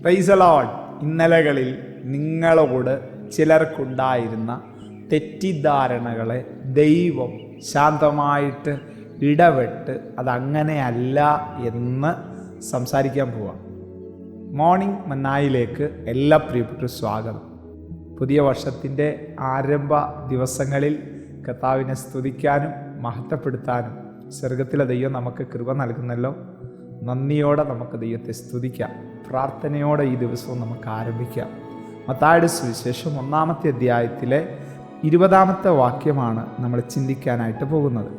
പ്രൈസലോൺ ഇന്നലകളിൽ നിങ്ങളോട് ചിലർക്കുണ്ടായിരുന്ന തെറ്റിദ്ധാരണകളെ ദൈവം ശാന്തമായിട്ട് ഇടപെട്ട് അതങ്ങനെയല്ല എന്ന് സംസാരിക്കാൻ പോവാം. മോർണിംഗ് മന്നായിലേക്ക് എല്ലാ പ്രിയപ്പെട്ട സ്വാഗതം. പുതിയ വർഷത്തിന്റെ ആരംഭ ദിവസങ്ങളിൽ കർത്താവിനെ സ്തുതിക്കാനും മഹത്വപ്പെടുത്താനും സ്വർഗത്തിലെ ദൈവം നമുക്ക് കൃപ നൽകുന്നല്ലോ. നന്ദിയോടെ നമുക്ക് ദൈവത്തെ സ്തുതിക്കാം. പ്രാർത്ഥനയോടെ ഈ ദിവസവും നമുക്ക് ആരംഭിക്കാം. മത്തായുടെ സുവിശേഷം ഒന്നാമത്തെ അധ്യായത്തിലെ ഇരുപതാമത്തെ വാക്യമാണ് നമ്മൾ ചിന്തിക്കാനായിട്ട് പോകുന്നത്.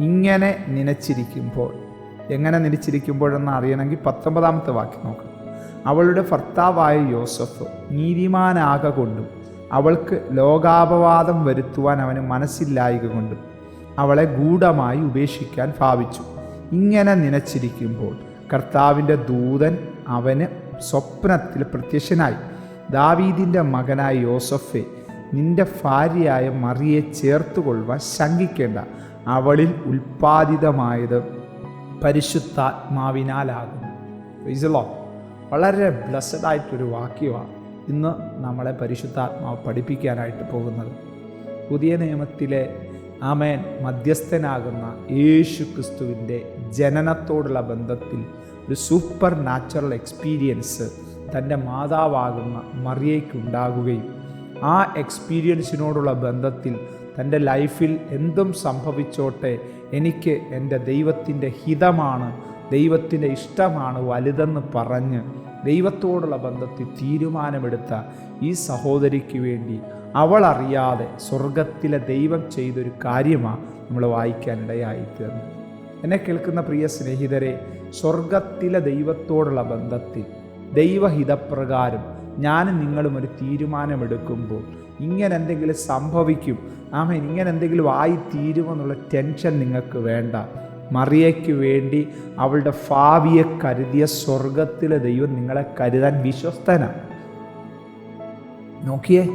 ഇങ്ങനെ നനച്ചിരിക്കുമ്പോൾ എങ്ങനെ നനച്ചിരിക്കുമ്പോഴെന്ന് അറിയണമെങ്കിൽ പത്തൊമ്പതാമത്തെ വാക്യം നോക്കാം. അവളുടെ ഭർത്താവായ യോസഫ് നീതിമാനാക കൊണ്ടും അവൾക്ക് ലോകാപവാദം വരുത്തുവാൻ അവന് മനസ്സില്ലായക കൊണ്ടും അവളെ ഗൂഢമായി ഉപേക്ഷിക്കാൻ ഭാവിച്ചു. ഇങ്ങനെ നനച്ചിരിക്കുമ്പോൾ കർത്താവിന്റെ ദൂതൻ അവന് സ്വപ്നത്തിൽ പ്രത്യക്ഷനായി. ദാവീദിന്റെ മകനായ യോസഫെ നിന്റെ ഭാര്യയായ മറിയെ ചേർത്തുകൊള്ളുവാൻ ശങ്കിക്കേണ്ട. അവളിൽ ഉൽപ്പാദിതമായത് പരിശുദ്ധാത്മാവിനാലാകുന്നു. ഇസലോ വളരെ ബ്ലസ്സഡ് ആയിട്ടൊരു വാക്യമാണ് ഇന്ന് നമ്മളെ പരിശുദ്ധാത്മാവ് പഠിപ്പിക്കാനായിട്ട് പോകുന്നത്. പുതിയ നിയമത്തിലെ ആമേൻ. മധ്യസ്ഥനാകുന്ന യേശു ക്രിസ്തുവിന്റെ ജനനത്തോടുള്ള ബന്ധത്തിൽ ഒരു സൂപ്പർ നാച്ചുറൽ എക്സ്പീരിയൻസ് തന്റെ മാതാവാകുന്ന മറിയയ്ക്കുണ്ടാകുകയും ആ എക്സ്പീരിയൻസിനോടുള്ള ബന്ധത്തിൽ തന്റെ ലൈഫിൽ എന്തും സംഭവിച്ചോട്ടെ എനിക്ക് എന്റെ ദൈവത്തിന്റെ ഹിതമാണ് ദൈവത്തിന്റെ ഇഷ്ടമാണ് വലുതെന്ന് പറഞ്ഞ് ദൈവത്തോടുള്ള ബന്ധത്തിൽ തീരുമാനമെടുത്ത ഈ സഹോദരിക്ക് വേണ്ടി അവൾ അറിയാതെ സ്വർഗത്തിലെ ദൈവം ചെയ്തൊരു കാര്യമാണ് നമ്മൾ വായിക്കാനിടയായി തീർന്നത്. എന്നെ കേൾക്കുന്ന പ്രിയ സ്നേഹിതരെ സ്വർഗത്തിലെ ദൈവത്തോടുള്ള ബന്ധത്തിൽ ദൈവഹിതപ്രകാരം ഞാനും നിങ്ങളും ഒരു തീരുമാനമെടുക്കുമ്പോൾ ഇങ്ങനെ എന്തെങ്കിലും സംഭവിക്കും. ആമേൻ ഇങ്ങനെ എന്തെങ്കിലും ആയി തീരുമെന്നുള്ള ടെൻഷൻ നിങ്ങൾക്ക് വേണ്ട. മറിയയ്ക്ക് വേണ്ടി അവളുടെ ഭാവിയെ കരുതിയ സ്വർഗത്തിലെ ദൈവം നിങ്ങളെ കരുതാൻ വിശ്വസ്തനാണ് നോക്കിയേ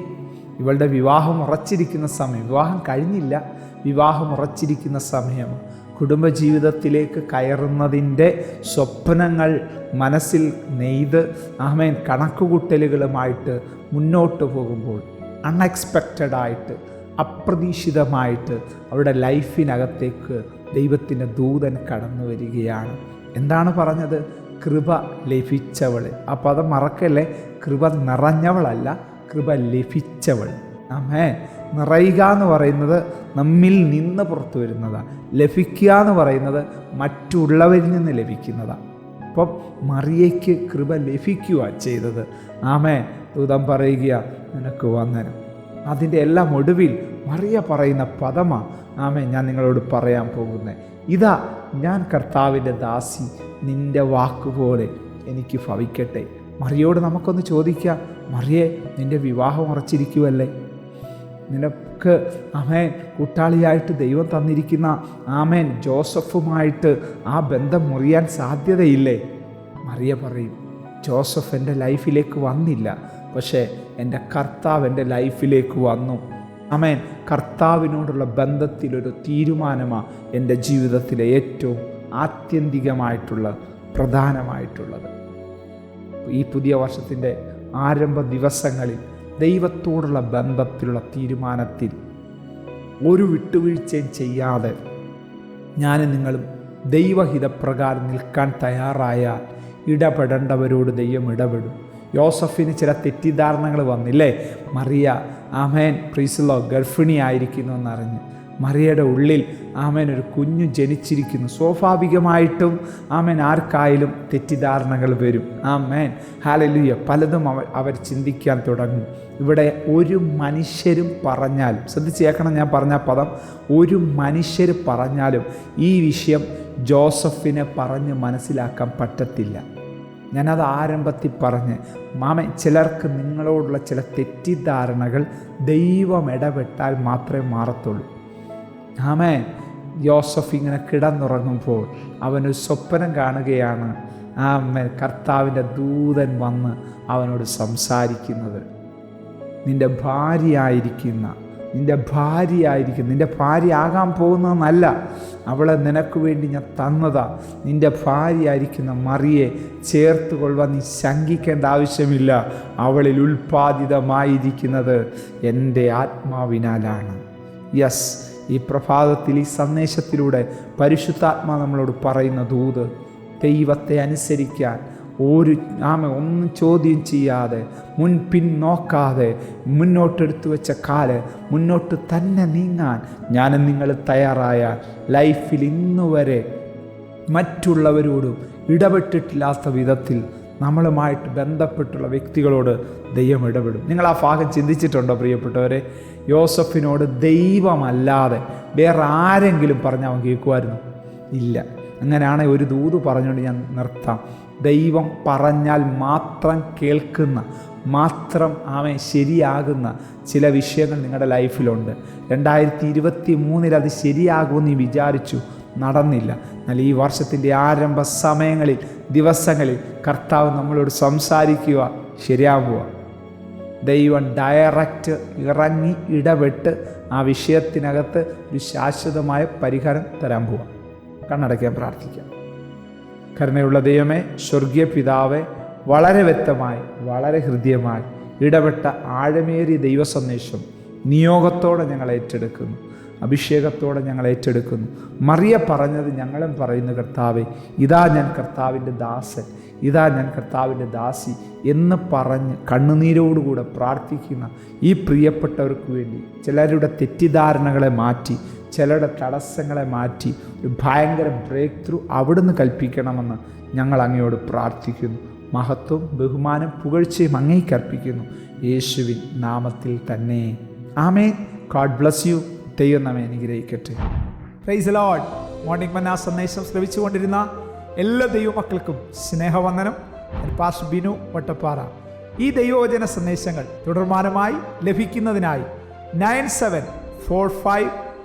ഇവളുടെ വിവാഹം ഉറച്ചിരിക്കുന്ന സമയം. വിവാഹം കഴിഞ്ഞില്ല. വിവാഹം ഉറച്ചിരിക്കുന്ന സമയം. കുടുംബജീവിതത്തിലേക്ക് കയറുന്നതിന്റെ സ്വപ്നങ്ങൾ മനസ്സിൽ നെയ്ത് ആമേൻ കണക്കുകൂട്ടലുകളുമായിട്ട് മുന്നോട്ട് പോകുമ്പോൾ അൺഎക്സ്പെക്റ്റഡ് ആയിട്ട് അപ്രതീക്ഷിതമായിട്ട് അവരുടെ ലൈഫിനകത്തേക്ക് ദൈവത്തിന്റെ ദൂതൻ കടന്നു വരികയാണ്. എന്താണ് പറഞ്ഞത്? കൃപ ലഭിച്ചവൾ. ആ പദം മറക്കല്ലേ? കൃപ നിറഞ്ഞവളല്ല കൃപ ലഭിച്ചവൾ. ആമേ നിറയുക എന്ന് പറയുന്നത് നമ്മിൽ നിന്ന് പുറത്തു വരുന്നതാണ് ലഭിക്കുക എന്ന് പറയുന്നത് മറ്റുള്ളവരിൽ നിന്ന് ലഭിക്കുന്നതാണ് അപ്പം മറിയയ്ക്ക് കൃപ ലഭിക്കുക ചെയ്തത്. ആമേ ദൂതം പറയുക നിനക്ക് വന്നനും അതിന്റെ എല്ലാം ഒടുവിൽ മറിയ പറയുന്ന പദമാണ് ആമേ ഞാൻ നിങ്ങളോട് പറയാൻ പോകുന്നത് ഇതാ ഞാൻ കർത്താവിന്റെ ദാസി നിന്റെ വാക്കുപോലെ എനിക്ക് ഭവിക്കട്ടെ. മറിയോട് നമുക്കൊന്ന് ചോദിക്കാം മറിയെ നിന്റെ വിവാഹം ഉറച്ചിരിക്കുമല്ലേ നിനക്ക് ആമേൻ കൂട്ടാളിയായിട്ട് ദൈവം തന്നിരിക്കുന്ന ആമേൻ ജോസഫുമായിട്ട് ആ ബന്ധം മുറിയാൻ സാധ്യതയില്ലേ? മറിയ പറയും ജോസഫ് എന്റെ ലൈഫിലേക്ക് വന്നില്ല. പക്ഷേ എന്റെ കർത്താവ് എന്റെ ലൈഫിലേക്ക് വന്നു. അമേൻ കർത്താവിനോടുള്ള ബന്ധത്തിലൊരു തീരുമാനമാണ് എന്റെ ജീവിതത്തിലെ ഏറ്റവും ആത്യന്തികമായിട്ടുള്ള പ്രധാനമായിട്ടുള്ളത്. ഈ പുതിയ വർഷത്തിന്റെ ആരംഭ ദിവസങ്ങളിൽ ദൈവത്തോടുള്ള ബന്ധത്തിലുള്ള തീരുമാനത്തിൽ ഒരു വിട്ടുവീഴ്ചയും ചെയ്യാതെ ഞാനും നിങ്ങളും ദൈവഹിതപ്രകാരം നിൽക്കാൻ തയ്യാറായാൽ ഇടപെടേണ്ടവരോട് ദൈവം ഇടപെടും. യോസഫിന് ചില തെറ്റിദ്ധാരണകൾ വന്നില്ലേ? മറിയ ആമേൻ പ്രീസിലോ ഗർഭിണി ആയിരിക്കുന്നു എന്നറിഞ്ഞ്. മറിയയുടെ ഉള്ളിൽ ആമേൻ ഒരു കുഞ്ഞു ജനിച്ചിരിക്കുന്നു. സ്വാഭാവികമായിട്ടും ആമേൻ ആർക്കായാലും തെറ്റിദ്ധാരണകൾ വരും. ആമേൻ. ഹാലലുയ പലതും അവർ അവർ ചിന്തിക്കാൻ തുടങ്ങും. ഇവിടെ ഒരു മനുഷ്യരും പറഞ്ഞാലും ശ്രദ്ധിച്ചേക്കണം ഞാൻ പറഞ്ഞ പദം. ഒരു മനുഷ്യർ പറഞ്ഞാലും ഈ വിഷയം ജോസഫിനെ പറഞ്ഞ് മനസ്സിലാക്കാൻ പറ്റത്തില്ല. ഞാനത് ആരംഭത്തിൽ പറഞ്ഞ് മാമ ചിലർക്ക് നിങ്ങളോടുള്ള ചില തെറ്റിദ്ധാരണകൾ ദൈവം ഇടപെട്ടാൽ മാത്രമേ മാറത്തുള്ളൂ. ആമേ ജോസഫ് ഇങ്ങനെ കിടന്നുറങ്ങുമ്പോൾ അവനൊരു സ്വപ്നം കാണുകയാണ്. ആമേ കർത്താവിന്റെ ദൂതൻ വന്ന് അവനോട് സംസാരിക്കുന്നത് നിന്റെ ഭാര്യയായിരിക്കുന്ന നിന്റെ ഭാര്യയായിരിക്കും. നിന്റെ ഭാര്യ ആകാൻ പോകുന്നതെന്നല്ല. അവളെ നിനക്ക് വേണ്ടി ഞാൻ തന്നതാ. നിന്റെ ഭാര്യയായിരിക്കുന്ന മറിയെ ചേർത്ത് കൊള്ളുവാൻ നീ ശങ്കിക്കേണ്ട ആവശ്യമില്ല. അവളിൽ ഉൽപ്പാദിതമായിരിക്കുന്നത് എന്റെ ആത്മാവിനാലാണ്. യെസ് ഈ പ്രഭാതത്തിൽ ഈ സന്ദേശത്തിലൂടെ പരിശുദ്ധാത്മാ നമ്മളോട് പറയുന്ന ദൂത് ദൈവത്തെ അനുസരിക്കാൻ ഒരു ആമ ഒന്നും ചോദ്യം ചെയ്യാതെ മുൻപിൻ നോക്കാതെ മുന്നോട്ടെടുത്തു വെച്ച കാൽ മുന്നോട്ട് തന്നെ നീങ്ങാൻ ഞാൻ നിങ്ങൾ തയ്യാറായ ലൈഫിൽ ഇന്നുവരെ മറ്റുള്ളവരോടും ഇടപെട്ടിട്ടില്ലാത്ത വിധത്തിൽ നമ്മളുമായിട്ട് ബന്ധപ്പെട്ടുള്ള വ്യക്തികളോട് ദൈവം ഇടപെടും. നിങ്ങൾ ആ ഭാഗം ചിന്തിച്ചിട്ടുണ്ടോ പ്രിയപ്പെട്ടവരെ? യോസഫിനോട് ദൈവമല്ലാതെ വേറെ ആരെങ്കിലും പറഞ്ഞ് അവൻ കേൾക്കുമായിരുന്നു? ഇല്ല. അങ്ങനെയാണെങ്കിൽ ഒരു ദൂത് പറഞ്ഞുകൊണ്ട് ഞാൻ നിർത്താം. ദൈവം പറഞ്ഞാൽ മാത്രം കേൾക്കുന്ന മാത്രം അവൻ ശരിയാകുന്ന ചില വിഷയങ്ങൾ നിങ്ങളുടെ ലൈഫിലുണ്ട്. രണ്ടായിരത്തി ഇരുപത്തി മൂന്നിൽ അത് ശരിയാകുമെന്ന് വിചാരിച്ചു നടന്നില്ല. എന്നാൽ ഈ വർഷത്തിന്റെ ആരംഭ സമയങ്ങളിൽ ദിവസങ്ങളിൽ കർത്താവ് നമ്മളോട് സംസാരിക്കുക ശരിയാകുക ദൈവം ഡയറക്റ്റ് ഇറങ്ങി ഇടപെട്ട് ആ വിഷയത്തിനകത്ത് ഒരു ശാശ്വതമായ പരിഹാരം തരാൻ പോവാം. കണ്ണടയ്ക്കാൻ പ്രാർത്ഥിക്കാം. കരുണയുള്ള ദൈവമേ സ്വർഗീയ പിതാവെ വളരെ വ്യക്തമായി വളരെ ഹൃദ്യമായി ഇടപെട്ട ആഴമേറിയ ദൈവ സന്ദേശം നിയോഗത്തോടെ ഞങ്ങൾ ഏറ്റെടുക്കുന്നു. അഭിഷേകത്തോടെ ഞങ്ങൾ ഏറ്റെടുക്കുന്നു. മറിയ പറഞ്ഞത് ഞങ്ങളും പറയുന്നു കർത്താവെ ഇതാ ഞാൻ കർത്താവിന്റെ ദാസൻ ഇതാ ഞാൻ കർത്താവിന്റെ ദാസി എന്ന് പറഞ്ഞ് കണ്ണുനീരോടുകൂടെ പ്രാർത്ഥിക്കുന്ന ഈ പ്രിയപ്പെട്ടവർക്ക് വേണ്ടി ചിലരുടെ തെറ്റിദ്ധാരണകളെ മാറ്റി ചിലരുടെ തടസ്സങ്ങളെ മാറ്റി ഒരു ഭയങ്കര ബ്രേക്ക് ത്രൂ അവിടുന്ന് കൽപ്പിക്കണമെന്ന് ഞങ്ങൾ അങ്ങയോട് പ്രാർത്ഥിക്കുന്നു. മഹത്വം ബഹുമാനം പുകഴ്ചയും അങ്ങേക്ക് അർപ്പിക്കുന്നു. യേശുവിൻ നാമത്തിൽ തന്നെ. ആമേ ഗോഡ് ബ്ലസ് യു ദൈവം നമ്മെ അനുഗ്രഹിക്കട്ടെ. പ്രൈസ് ലോഡ് മോർണിംഗ് മന്ന സന്ദേശം ശ്രമിച്ചുകൊണ്ടിരുന്ന എല്ലാ ദൈവമക്കൾക്കും സ്നേഹവന്ദനം. പാസ് ബിനു വട്ടപ്പാറ. ഈ ദൈവവചന സന്ദേശങ്ങൾ തുടർമാനമായി ലഭിക്കുന്നതിനായി nine seven four five